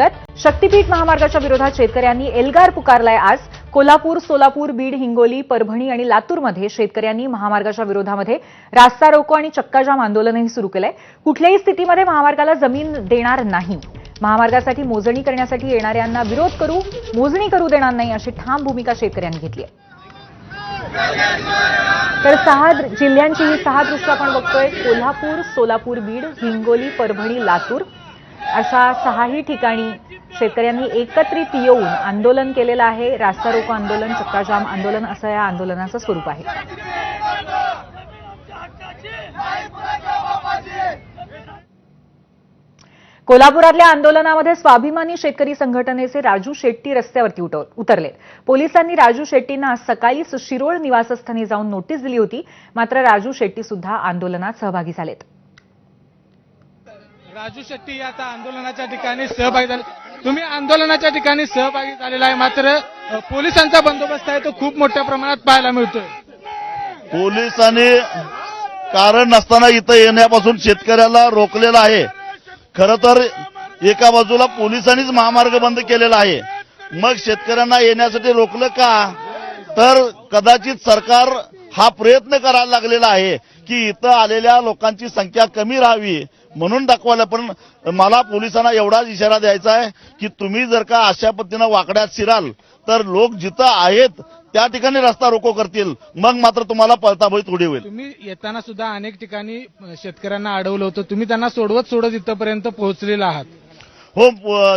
स्वागत. शक्तीपीठ महामार्गाच्या विरोधात शेतकऱ्यांनी एल्गार पुकारलाय आज. कोल्हापूर सोलापूर बीड हिंगोली परभणी आणि लातूरमध्ये शेतकऱ्यांनी महामार्गाच्या विरोधामध्ये रास्ता रोको आणि चक्काजाम आंदोलनही सुरू केलंय. कुठल्याही स्थितीमध्ये महामार्गाला जमीन देणार नाही. महामार्गासाठी मोजणी करण्यासाठी येणाऱ्यांना विरोध करू मोजणी करू देणार नाही अशी ठाम भूमिका शेतकऱ्यांनी घेतली आहे. तर सहा जिल्ह्यांची ही सहा दृश्य आपण बघतोय. कोल्हापूर सोलापूर बीड हिंगोली परभणी लातूर. अशा सहाही ठिकाणी शेतकऱ्यांनी एकत्रित येऊन आंदोलन केलेलं आहे. रास्ता रोको आंदोलन चक्काजाम आंदोलन असं या आंदोलनाचं स्वरूप आहे. कोल्हापुरातल्या आंदोलनामध्ये स्वाभिमानी शेतकरी संघटनेचे राजू शेट्टी रस्त्यावरती उतर- उतरलेत पोलिसांनी राजू शेट्टींना आज सकाळी शिरोळ निवासस्थानी जाऊन नोटीस दिली होती. मात्र राजू शेट्टी सुद्धा आंदोलनात सहभागी झालेत. राजू शेट्टी आता आंदोलनाच्या ठिकाणी सहभागी झाले. तुम्ही आंदोलनाच्या ठिकाणी सहभागी झालेला आहे. मात्र पोलिसांचा बंदोबस्त आहे तो खूप मोठ्या प्रमाणात पाहायला मिळतोय. पोलिसांनी कारण नसताना इथं येण्यापासून शेतकऱ्याला रोखलेलं आहे. खरं तर एका बाजूला पोलिसांनीच महामार्ग बंद केलेला आहे. मग शेतकऱ्यांना येण्यासाठी रोखलं का? तर कदाचित सरकार हा प्रयत्न करायला लागलेला आहे की इथं आलेल्या लोकांची संख्या कमी राहावी. म्हणून दाखवायला पण मला पोलिसांना एवढाच इशारा द्यायचा आहे की तुम्ही जर का अशा पद्धतीनं वाकड्यात शिराल तर लोक जिथं आहेत त्या ठिकाणी रस्ता रोको करतील. मग मात्र तुम्हाला पळताभळी थोडी होईल. तुम्ही येताना सुद्धा अनेक ठिकाणी शेतकऱ्यांना अडवलं होतं. तुम्ही त्यांना सोडवत सोडत इथपर्यंत पोहोचलेला आहात. हो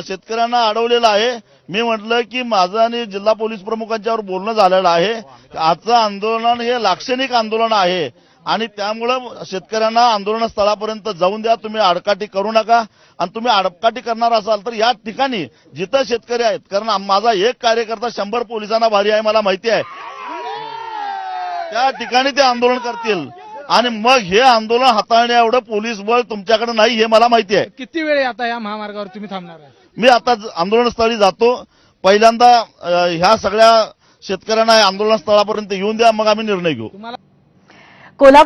शेतकऱ्यांना अडवलेलं आहे. मी म्हटलं की माझं आणि जिल्हा पोलीस प्रमुखांच्यावर बोलणं झालेलं आहे. आजचं आंदोलन हे लाक्षणिक आंदोलन आहे. आणि त्यामुळं शेतकऱ्यांना आंदोलन स्थळापर्यंत जाऊन द्या. तुम्ही आडकाठी करू नका. आणि तुम्ही आडकाठी करणार असाल तर या ठिकाणी जिथं शेतकरी आहेत कारण माझा एक कार्यकर्ता शंभर पोलिसांना भारी आहे मला माहिती आहे. त्या ठिकाणी ते आंदोलन करतील. आणि मग हे आंदोलन हाताळण्या एवढं पोलीस बळ तुमच्याकडे नाही हे मला माहिती आहे. किती वेळ आता या महामार्गावर तुम्ही थांबणार मी आता आंदोलनस्थळी जातो. पहिल्यांदा ह्या सगळ्या शेतकऱ्यांना आंदोलन स्थळापर्यंत येऊन द्या मग आम्ही निर्णय घेऊ. तुम्हाला कोल्हापूर